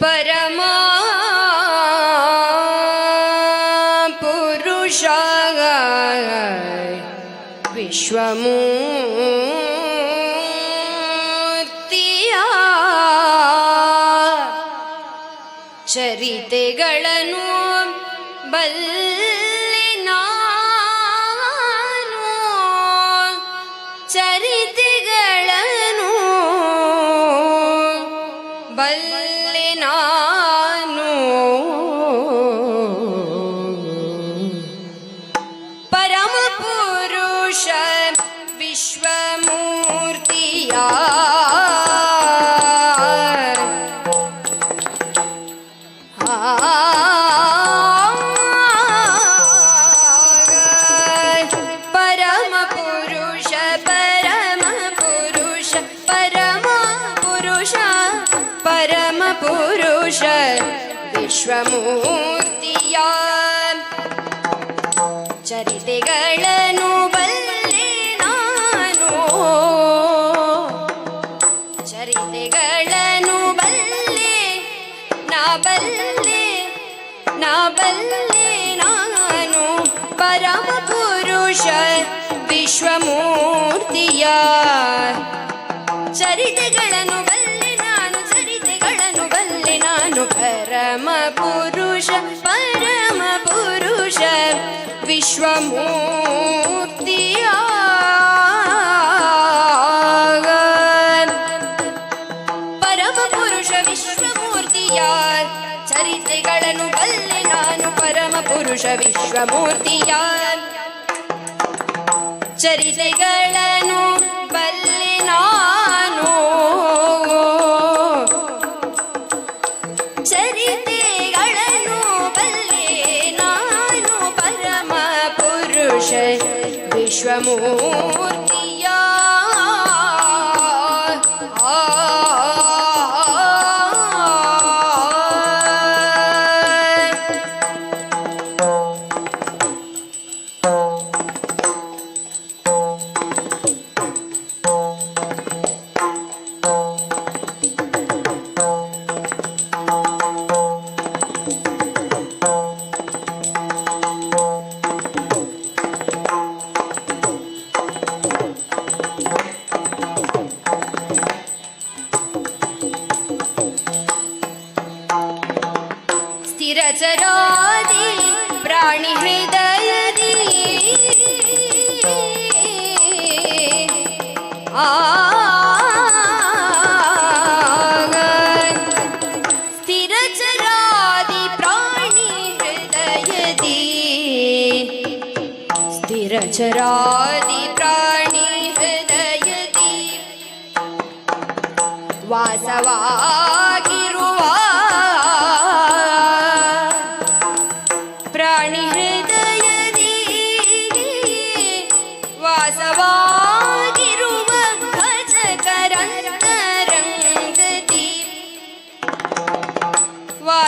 ಪರಮ ಪುರುಷ ವಿಶ್ವಮೂರ್ತಿಯ ಚರಿತೆಗಳನ್ನು ಬಲ್ಲೆ ನಾನು ಚರಿತೆಗಳನ್ನು ವಿಶ್ವಮೂರ್ತಿಯ ಚರಿತೆಗಳನ್ನು ಬಲ್ಲೆ ನಾನು. ಚರಿತೆಗಳನ್ನು ಬಲ್ಲೆ, ನಾ ಬಲ್ಲೆ ನಾ ಬಲ್ಲೆ ನಾನು. ಪರಮ ಪುರುಷ ವಿಶ್ವಮೂರ್ತಿಯ ಚರಿತೆಗಳನ್ನು ಬಲ್ಲೆ ನಾನು, ಚರಿತೆಗಳನ್ನು ಬಲ್ಲೆ ನಾನು. ಪರಮ ಪುರುಷ ಪರಮ ಪುರುಷ ವಿಶ್ವಮೂರ್ತಿಯ ಪರಮ ಪುರುಷ ವಿಶ್ವಮೂರ್ತಿಯ ಚರಿತೆಗಳನ್ನು ಬಲ್ಲೆ ನಾನು परमपुरुष विश्वमू चरादि प्राणिहृदयदि स्थिरचरादि प्राणिहृदयदि स्थिरचरादि प्राणिहृदयदि वासवा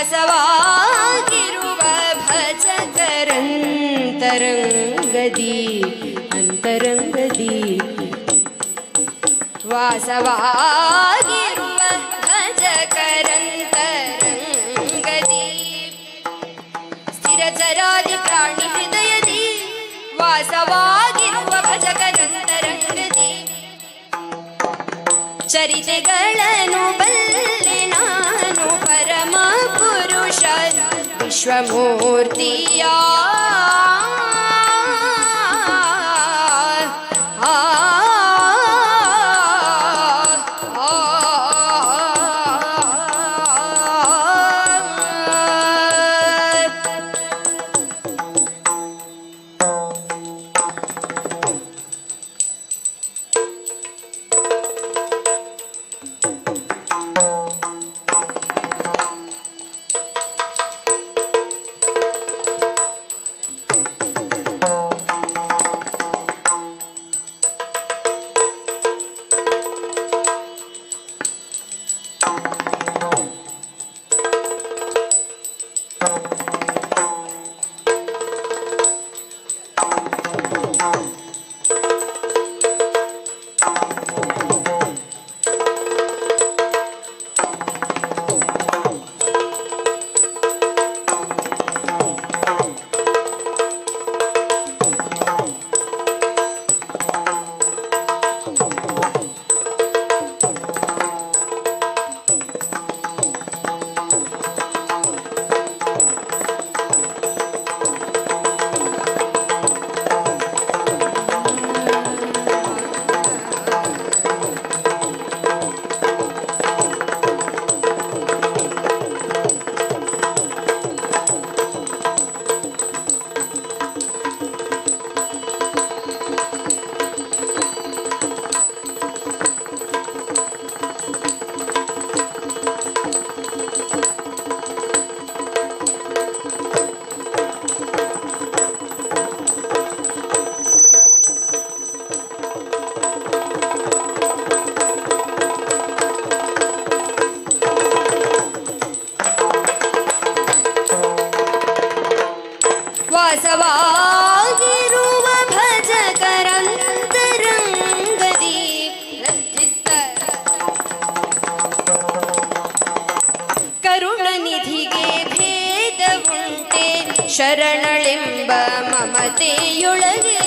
ವಾಸವಾಗಿರುವ ಭಜಕರಂತರಂಗದಿ ಅಂತರಂಗದಿ. ವಾಸವಾಗಿರುವ ಭಜಕರಂತರಂಗದಿ ಸ್ಥಿರಚರಾದಿ ಪ್ರಾಣಿ ಹೃದಯದಿ ವಾಸವಾಗಿರುವ ಭಜಕರಂತರಂಗದಿ ಚರಿತೆಗಳನ್ನು ಬಲ್ಲೆ विश्वमूर्तिया Um, ಶರಣಳೆಂಬ ಮಮತೆಯೊಳಗೆ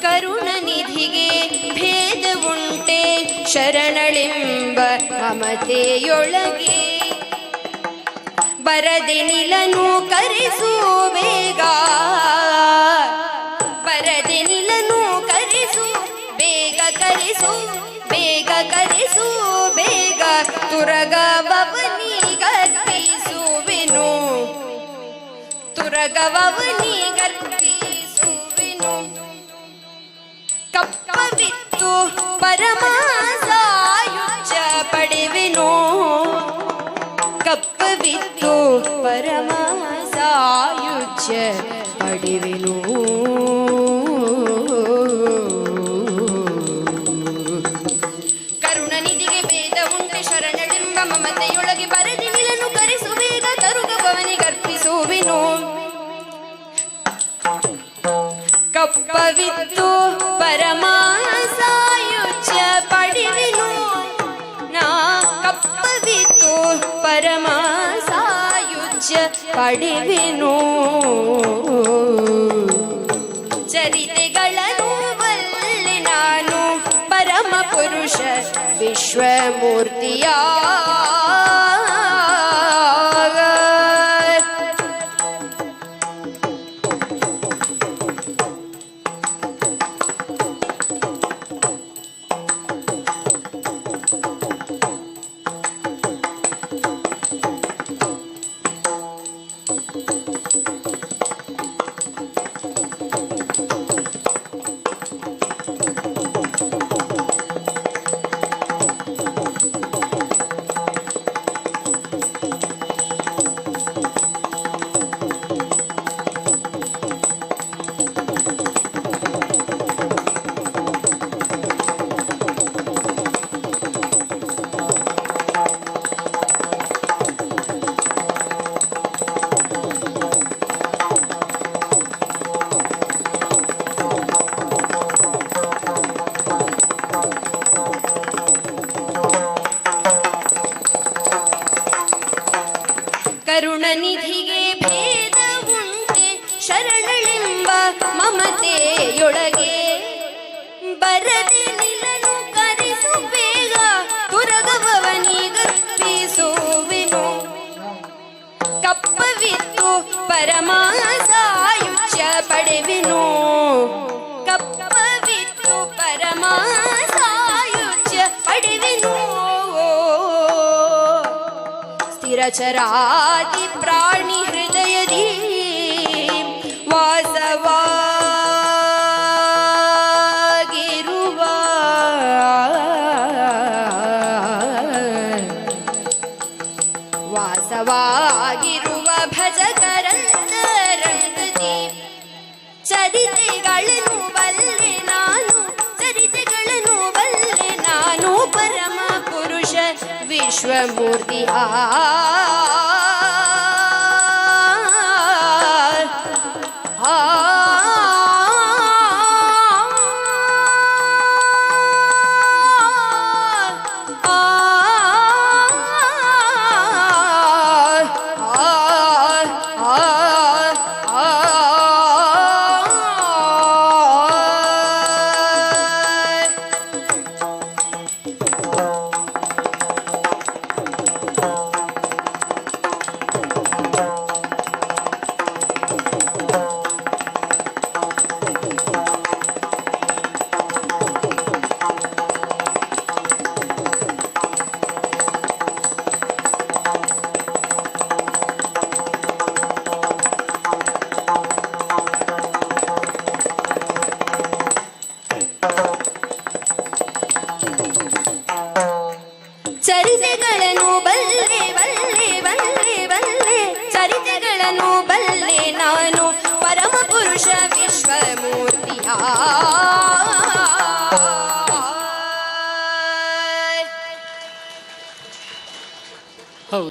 ಕರುಣನಿಧಿಗೆ ಭೇದವುಂಟೆ ಶರಣಳೆಂಬ ಮಮತೆಯೊಳಗೆ. ಬರದೆ ನಿಲನು ಕರೆಸು ಬೇಗ, ಬರದೆ ನಿಲನು ಕರೆಸು ಬೇಗ ಕರೆಸು ಬೇಗ ಕರೆಸು ಬೇಗ. ತುರಗವನಿ ಗರ್ಪಿಸುವೆನು கவவு நீங்கள் ಕಪ್ಪವಿತ್ತು ಪರಮ ಸಾಯುಜ್ಯ ಪಡೆವೆನು ನಾ ಕಪ್ಪವಿತ್ತು ಪರಮ ಸಾಯುಜ್ಯ ಪಡೆವೆನು ಚರಿತೆಗಳನ್ನು ಬಲ್ಲೆ ನಾನು ಪರಮ ಪುರುಷ ವಿಶ್ವಮೂರ್ತಿಯ ಪರಮ ಪಡೆವಿನು ಕಪ್ಪವಿತ್ತು ಪರಮಾಸಾಯುಜ್ಯ ಪಡೆವಿನು ಸ್ಥಿರಚರಾದಿ ಪ್ರಾಣಿ ಹೃದಯದಿ विश्वमूर्तिः